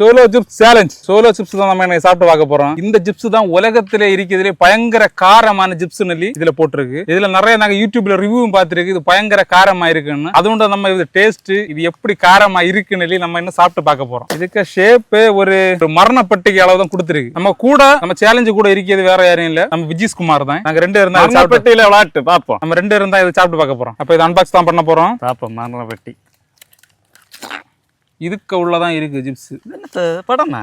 Solo chips challenge solo chips தான் நம்ம இன்னைக்கு சாப்பிட்டு பார்க்க போறோம். இந்த சிப்ஸ் தான் உலகத்திலே இருக்கிறதுலே பயங்கர காரமான சிப்ஸ் நெல்லி இதுல போட்டிருக்கு. இதுல நிறைய நாங்க யூடியூப்ல ரிவ்யூவும் பார்த்திருக்கு. இது பயங்கர காரமா இருக்குன்னு. அதுவும் நம்ம இது டேஸ்ட் இது எப்படி காரமா இருக்குன்னு நம்ம இன்னும் சாப்பிட்டு பார்க்க போறோம். இதுக்கு ஷேப் ஒரு ஒரு மரணப்பட்டிக்கு அளவு தான் கொடுத்துருக்கு. நம்ம கூட நம்ம சேலஞ்சு கூட இருக்கிறது வேற யாரும் இல்ல. நம்ம விஜிஸ் குமார் தான். நாங்க ரெண்டு இருந்தா மரணப்பட்டியில விளாட்டு பாப்போம். நம்ம ரெண்டு இருந்தா இதை சாப்பிட்டு பார்க்க போறோம். அப்ப இது அன்பாக்ஸ் தான் பண்ண போறோம். பாப்போம் மரணப்பட்டி. இதுக்கு உள்ளதான் இருக்கு என்னத்த படமா?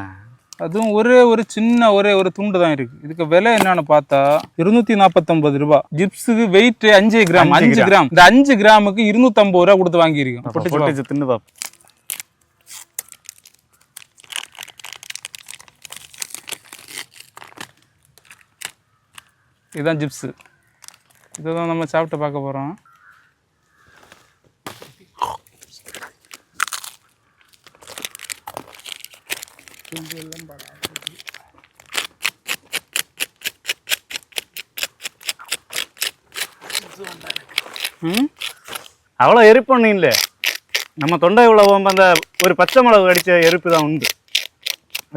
அதுவும் ஒரே ஒரு சின்ன ஒரே ஒரு துண்டு தான் இருக்கு. இதுக்கு விலை என்னன்னு பார்த்தா இருநூத்தி நாற்பத்தொன்பது ரூபாய் ஜிப்ஸுக்கு வெயிட் அஞ்சு கிராம் அஞ்சு கிராம் இந்த அஞ்சு கிராமுக்கு இருநூத்தம்பது ரூபா கொடுத்து வாங்கியிருக்கோம். தின்னு பாப்போம். இதுதான் ஜிப்ஸ் இதுதான் நம்ம சாப்பிட்டு பார்க்க போறோம் ம்? அவ்வளோ எரிப்பு ஒன்றும் இல்லை. நம்ம தொண்டை உள்ள போகும்போது அந்த ஒரு பச்சை மிளகு கடிச்ச எரிப்பு தான் உண்டு.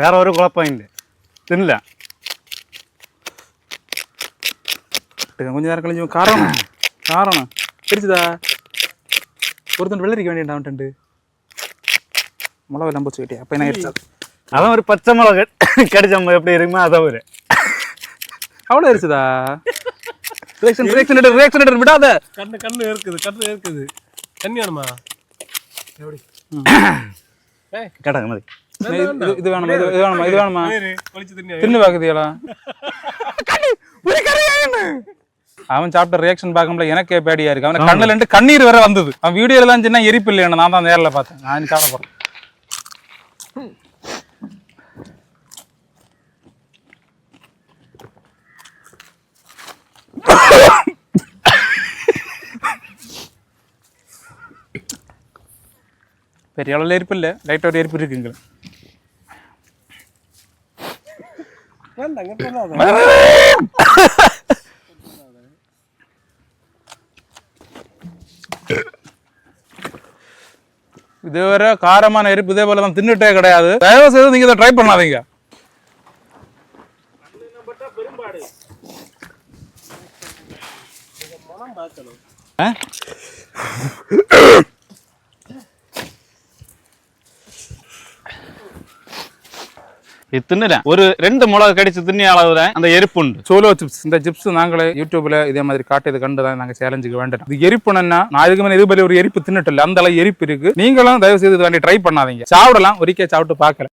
வேற ஒரு குழப்பம் இல்லை. தின்னல இது கொஞ்சம் நேரம் கழிஞ்சு காரம் காரணம். தெரிச்சுதா ஒருத்தன் வெள்ளரிக்க வேண்டியடா அவன்ட்டு மிளகா நம்ப வச்சுக்கிட்டே அப்போ என்ன அதான் ஒரு பச்சை மிளகு கடிச்ச மாதிரி எப்படி இருக்குமோ அதான் ஒரு. அவ்வளோ ஆயிடுச்சுதா ரியாக்ஷன் ரியாக்ஷன் ரியாக்ஷன் விடாத. கண்ணு கண்ணு இருக்குது கண்ணு இருக்குது தண்ணி வேணுமா? கடை மாதிரி இது- இது வேணுமா இது இது வேணுமா இது வேணுமா? தின்னு பாக்குதியலா அவன் சாப்பிட்ட ரியாக்ஷன் பார்க்கும்போது எனக்கே பேடியா இருக்கு. அவன் கண்ணுல இருந்து கண்ணீர் வேற வந்தது. அவன் வீடியோல தான் சின்ன எரிப்பு இல்லைன்னு நான் தான் நேரில் பார்த்தேன். நான் சாப்பிட போறேன். பெரிய அளவில் எரிப்பு இல்லை? லைட்டாக ஒரு எரிப்பு இருக்குங்க இதுவரை காரமான எரிப்பு இதே போல தான் தின்னுட்டே கிடையாது. தயவு செய்து நீங்க இதை ட்ரை பண்ணாதீங்க. ஆ? இது தின்னல ஒரு ரெண்டு மிளகு கடிச்சு தின்னி அளவு அந்த எரிப்பு உண்டு. Solo chips. இந்த சிப்ஸ் நாங்களே யூடியூப்ல இதே மாதிரி காட்டியது கண்டு தான் நாங்க சேலஞ்சுக்கு வேண்டாம் இது எரிப்புனா நான் இதுக்கு மேலே இது மாதிரி ஒரு எரிப்பு தின்னுட்டு அந்த அளவு எரிப்பு இருக்கு. நீங்களும் தயவு செய்து இது வேண்டி ட்ரை பண்ணாதீங்க. சாப்பிடலாம். ஒரிக்கே சாப்பிட்டு பார்க்கல.